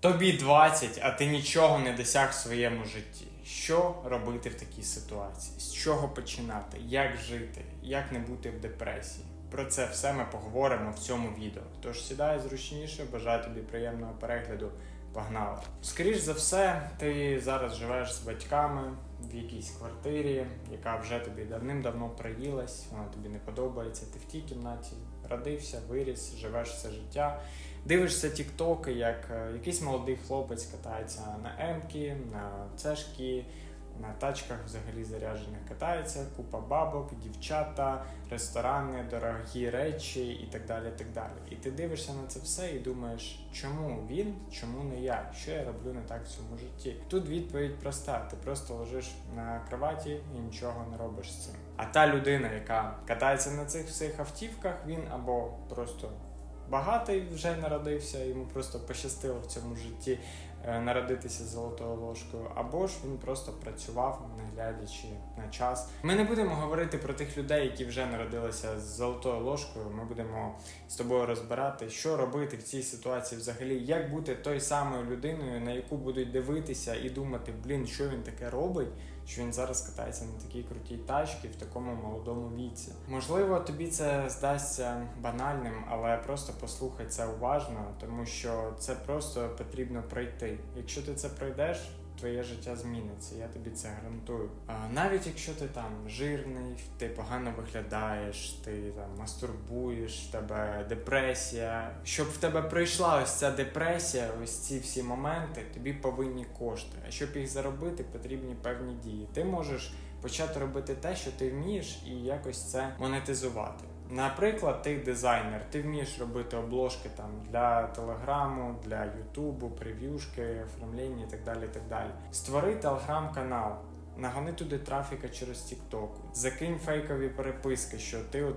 Тобі 20, а ти нічого не досяг в своєму житті. Що робити в такій ситуації? З чого починати? Як жити? Як не бути в депресії? Про це все ми поговоримо в цьому відео. Тож сідай зручніше, бажаю тобі приємного перегляду. Погнали! Скоріш за все, ти зараз живеш з батьками в якійсь квартирі, яка вже тобі давним-давно приїлась, вона тобі не подобається. Ти в тій кімнаті родився, виріс, живеш все життя. Дивишся тіктоки, як е, якийсь молодий хлопець катається на емки, на цешки, на тачках взагалі заряджених катається, купа бабок, дівчата, ресторани, дорогі речі і так далі. так далі. І ти дивишся на це все і думаєш, чому він, чому не я? Що я роблю не так в цьому житті? Тут відповідь проста: ти просто лежиш на кроваті і нічого не робиш з цим. А та людина, яка катається на цих всіх автівках, він або просто багатий вже народився, йому просто пощастило в цьому житті е, народитися з золотою ложкою, або ж він просто працював, не глядячи на час. Ми не будемо говорити про тих людей, які вже народилися з золотою ложкою. Ми будемо з тобою розбирати, що робити в цій ситуації взагалі, як бути той самою людиною, на яку будуть дивитися і думати, блін, що він таке робить, що він зараз катається на такій крутій тачці в такому молодому віці. Можливо, тобі це здасться банальним, але просто послухай це уважно, тому що це просто потрібно пройти. Якщо ти це пройдеш. Твоє життя зміниться, я тобі це гарантую. А навіть якщо ти там жирний, ти погано виглядаєш, ти там мастурбуєш, в тебе депресія. Щоб в тебе пройшла ось ця депресія, ось ці всі моменти, тобі повинні кошти. А щоб їх заробити, потрібні певні дії. Ти можеш почати робити те, що ти вмієш, і якось це монетизувати. Наприклад, ти дизайнер, ти вмієш робити обложки там для телеграму, для ютубу, прев'юшки, оформлення і так далі. і так далі. Створи телеграм-канал. Нагони туди трафіка через TikTok. Закинь фейкові переписки, що ти от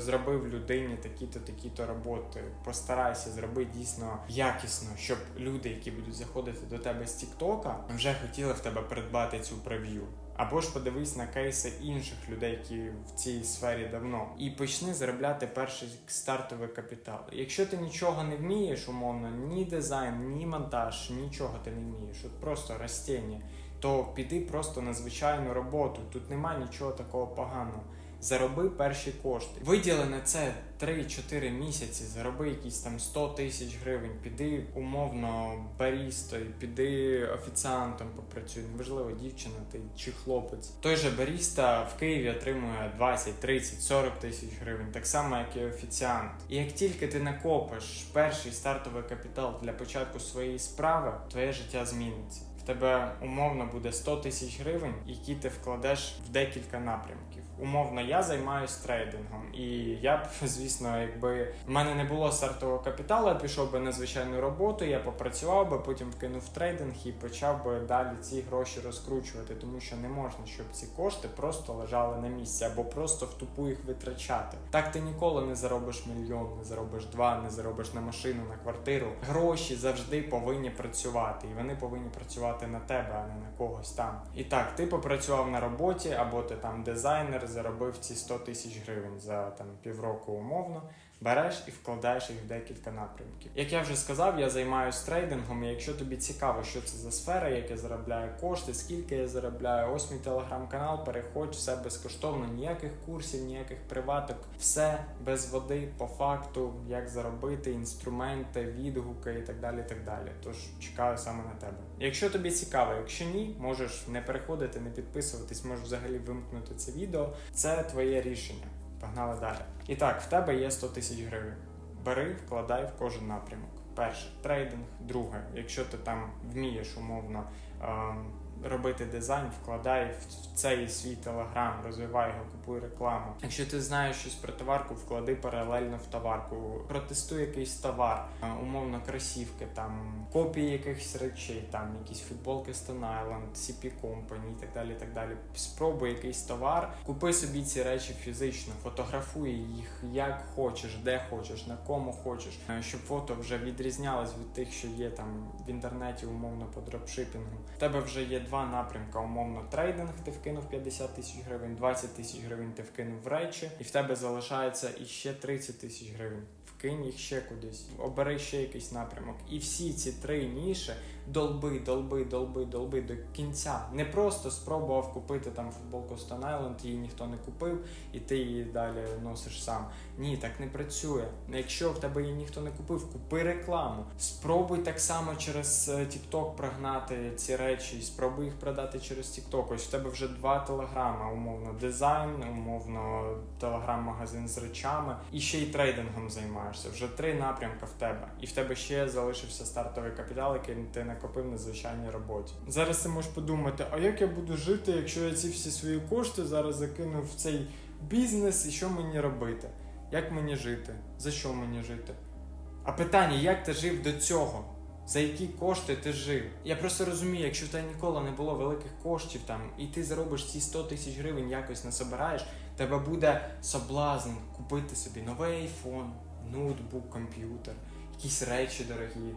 зробив людині такі-то, такі-то роботи. Постарайся зроби дійсно якісно, щоб люди, які будуть заходити до тебе з TikTok, вже хотіли в тебе придбати цю прев'ю. Або ж подивись на кейси інших людей, які в цій сфері давно, і почни заробляти перший стартовий капітал. Якщо ти нічого не вмієш, умовно, ні дизайн, ні монтаж, нічого ти не вмієш, от просто растіння, то піди просто на звичайну роботу. Тут немає нічого такого поганого. Зароби перші кошти. Виділи на це 3-4 місяці, зароби якісь там 100 тисяч гривень, піди умовно барістою, піди офіціантом попрацюй, неважливо, дівчина ти чи хлопець. Той же баріста в Києві отримує 20, 30, 40 тисяч гривень, так само, як і офіціант. І як тільки ти накопиш перший стартовий капітал для початку своєї справи, твоє життя зміниться. В тебе умовно буде 100 тисяч гривень, які ти вкладеш в декілька напрямків. Умовно, я займаюсь трейдингом, і я б, звісно, якби в мене не було стартового капіталу, я пішов би на звичайну роботу, я попрацював би, потім вкинув трейдинг і почав би далі ці гроші розкручувати, тому що не можна, щоб ці кошти просто лежали на місці або просто в тупу їх витрачати. Так ти ніколи не заробиш мільйон, не заробиш два, не заробиш на машину, на квартиру. Гроші завжди повинні працювати, і вони повинні працювати на тебе, а не на когось там. І так, ти попрацював на роботі, або ти там дизайнер, заробив ці 100 тисяч гривень за там півроку умовно. Береш і вкладаєш їх в декілька напрямків. Як я вже сказав, я займаюся трейдингом. І якщо тобі цікаво, що це за сфера, як я заробляю кошти, скільки я заробляю, ось мій телеграм-канал, переходь, все безкоштовно, ніяких курсів, ніяких приваток, все без води, по факту, як заробити, інструменти, відгуки і так далі. так далі. Тож чекаю саме на тебе. Якщо тобі цікаво, якщо ні, можеш не переходити, не підписуватись, можеш взагалі вимкнути це відео. Це твоє рішення. Погнали далі. І так, в тебе є 100 тисяч гривень. Бери, вкладай в кожен напрямок. Перше трейдинг, друге, якщо ти там вмієш умовно ем, робити дизайн, вкладай в цей свій телеграм, розвивай його, купуй рекламу. Якщо ти знаєш щось про товарку, вклади паралельно в товарку, протестуй якийсь товар, умовно кросівки, там копії якихось речей, там якісь футболки Stone Island, CP Company і так далі. і так далі. Спробуй якийсь товар, купи собі ці речі фізично, фотографуй їх як хочеш, де хочеш, на кому хочеш, е, щоб фото вже відрізнялось від тих, що є там в інтернеті, умовно по дропшипінгу. У тебе вже є два напрямки. Умовно, трейдинг, ти вкинув 50 тисяч гривень, 20 тисяч гривень ти вкинув в речі, і в тебе залишається іще 30 тисяч гривень. Вкинь їх ще кудись, обери ще якийсь напрямок. І всі ці три ніші долби, долби, долби, долби до кінця. Не просто спробував купити там футболку Stone Island, її ніхто не купив, і ти її далі носиш сам. Ні, так не працює. Якщо в тебе її ніхто не купив, купи рекламу. Спробуй так само через е, TikTok прогнати ці речі, і спробуй їх продати через TikTok. Ось в тебе вже два телеграми, умовно, дизайн, умовно, телеграм-магазин з речами, і ще й трейдингом займаєшся. Вже три напрямки в тебе. І в тебе ще залишився стартовий капітал, який ти накопив на звичайній роботі. Зараз ти можеш подумати, а як я буду жити, якщо я ці всі свої кошти зараз закину в цей бізнес, і що мені робити? Як мені жити? За що мені жити? А питання, як ти жив до цього? За які кошти ти жив? Я просто розумію, якщо в тебе ніколи не було великих коштів там, і ти заробиш ці 100 тисяч гривень, якось насобираєш, тебе буде соблазн купити собі новий айфон, ноутбук, комп'ютер, якісь речі дорогі,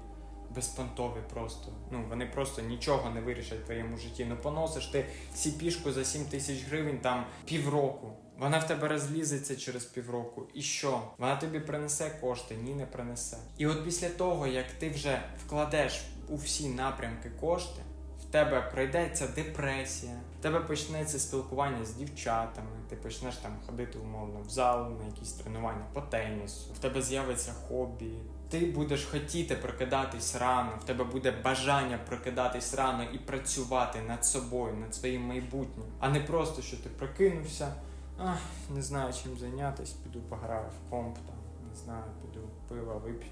безпонтові просто. Ну вони просто нічого не вирішать в твоєму житті. Ну поносиш ти сіпішку за 7 тисяч гривень там півроку. Вона в тебе розлізеться через півроку. І що? Вона тобі принесе кошти? Ні, не принесе. І от після того, як ти вже вкладеш у всі напрямки кошти, в тебе пройдеться депресія, в тебе почнеться спілкування з дівчатами, ти почнеш там ходити умовно в зал на якісь тренування по тенісу, в тебе з'явиться хобі. Ти будеш хотіти прокидатись рано, в тебе буде бажання прокидатись рано і працювати над собою, над своїм майбутнім, а не просто, що ти прокинувся. Ах, не знаю чим зайнятися, піду пограю в комп, там, не знаю, піду пиво вип'ю,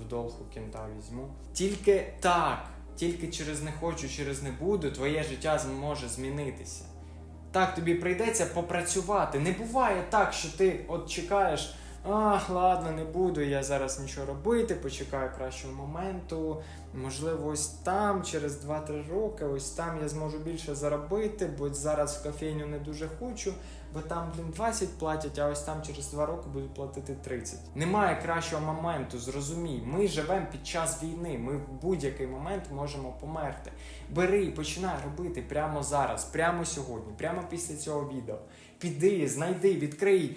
в долгу кента візьму. Тільки так, тільки через не хочу, через не буду, твоє життя зможе змінитися. Так, тобі прийдеться попрацювати. Не буває так, що ти от чекаєш. Ах, ладно, не буду я зараз нічого робити, почекаю кращого моменту. Можливо, ось там, через 2-3 роки, ось там я зможу більше заробити, бо зараз в кофейню не дуже хочу, бо там, блін, 20 платять, а ось там через 2 роки будуть платити 30. Немає кращого моменту, зрозумій. Ми живемо під час війни, ми в будь-який момент можемо померти. Бери і починай робити прямо зараз, прямо сьогодні, прямо після цього відео. Піди, знайди, відкрий.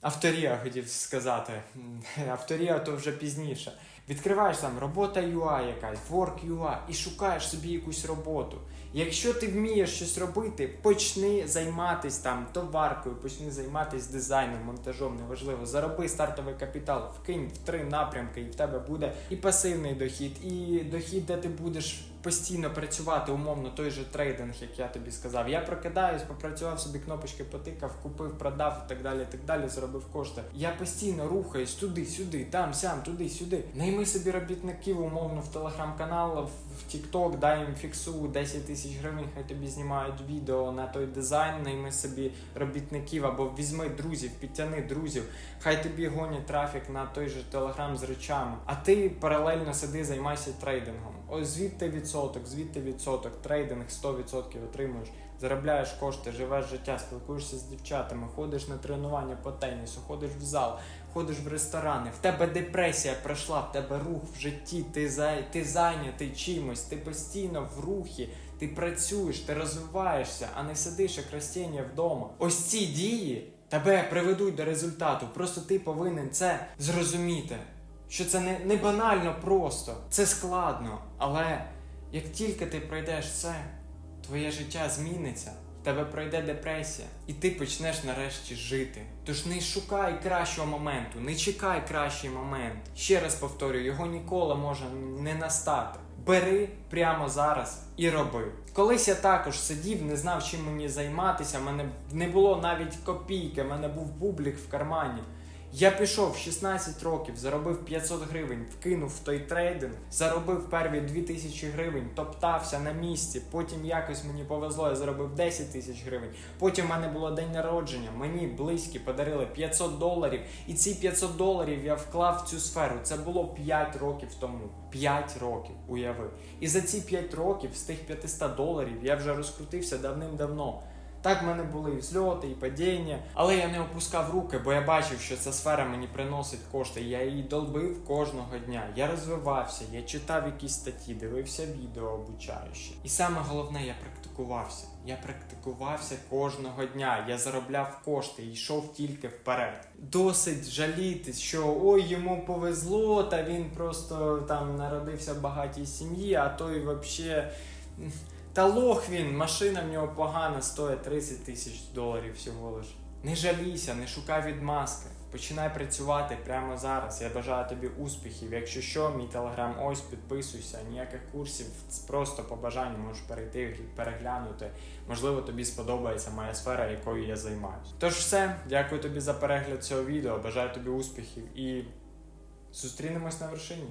Авторія хотів сказати. Авторія то вже пізніше. Відкриваєш там робота UI якась, work UI і шукаєш собі якусь роботу. Якщо ти вмієш щось робити, почни займатися там товаркою, почни займатися дизайном, монтажом, неважливо. Зароби стартовий капітал, вкинь в три напрямки, і в тебе буде і пасивний дохід, і дохід, де ти будеш постійно працювати, умовно, той же трейдинг, як я тобі сказав. Я прокидаюсь, попрацював собі кнопочки, потикав, купив, продав і так далі, і так далі, заробив кошти. Я постійно рухаюсь туди, сюди, там, сям, туди, сюди. Найми собі робітників, умовно, в телеграм-канал, в TikTok, дай їм фіксу 10 тисяч гривень, хай тобі знімають відео на той дизайн, найми собі робітників або візьми друзів, підтяни друзів, хай тобі гонять трафік на той же телеграм з речами. А ти паралельно сиди, займайся трейдингом. Ось звідти відсоток, звідти відсоток, трейдинг 100% отримуєш, заробляєш кошти, живеш життя, спілкуєшся з дівчатами, ходиш на тренування по тенісу, ходиш в зал, ходиш в ресторани. В тебе депресія пройшла, в тебе рух в житті, ти, за, ти зайнятий чимось, ти постійно в рухі, ти працюєш, ти розвиваєшся, а не сидиш як растіння вдома. Ось ці дії тебе приведуть до результату. Просто ти повинен це зрозуміти. Що це не, не банально просто, це складно, але як тільки ти пройдеш це, твоє життя зміниться, в тебе пройде депресія, і ти почнеш нарешті жити. Тож не шукай кращого моменту, не чекай кращий момент. Ще раз повторюю, його ніколи може не настати. Бери прямо зараз і роби. Колись я також сидів, не знав, чим мені займатися. в мене не було навіть копійки, в мене був бублік в кармані. Я пішов в 16 років, заробив 500 гривень, вкинув в той трейдинг, заробив перві 2000 гривень, топтався на місці. Потім якось мені повезло, я заробив 10 тисяч гривень. Потім в мене було день народження. Мені близькі подарили 500 доларів, і ці 500 доларів я вклав в цю сферу. Це було 5 років тому. 5 років, уяви. І за ці 5 років з тих 500 доларів я вже розкрутився давним-давно. Так в мене були і взльоти, і падіння, але я не опускав руки, бо я бачив, що ця сфера мені приносить кошти. Я її долбив кожного дня. Я розвивався, я читав якісь статті, дивився відео обучаючі. І саме головне, я практикувався. Я практикувався кожного дня. Я заробляв кошти і йшов тільки вперед. Досить жалітись, що ой, йому повезло, та він просто там народився в багатій сім'ї, а той взагалі. Та лох він, машина в нього погана, стоїть 30 тисяч доларів всього лиш. Не жалійся, не шукай відмазки. Починай працювати прямо зараз. Я бажаю тобі успіхів. Якщо що, мій телеграм ось підписуйся. Ніяких курсів, просто по бажанню можеш перейти, переглянути. Можливо, тобі сподобається моя сфера, якою я займаюся. Тож все, дякую тобі за перегляд цього відео. Бажаю тобі успіхів і зустрінемось на вершині.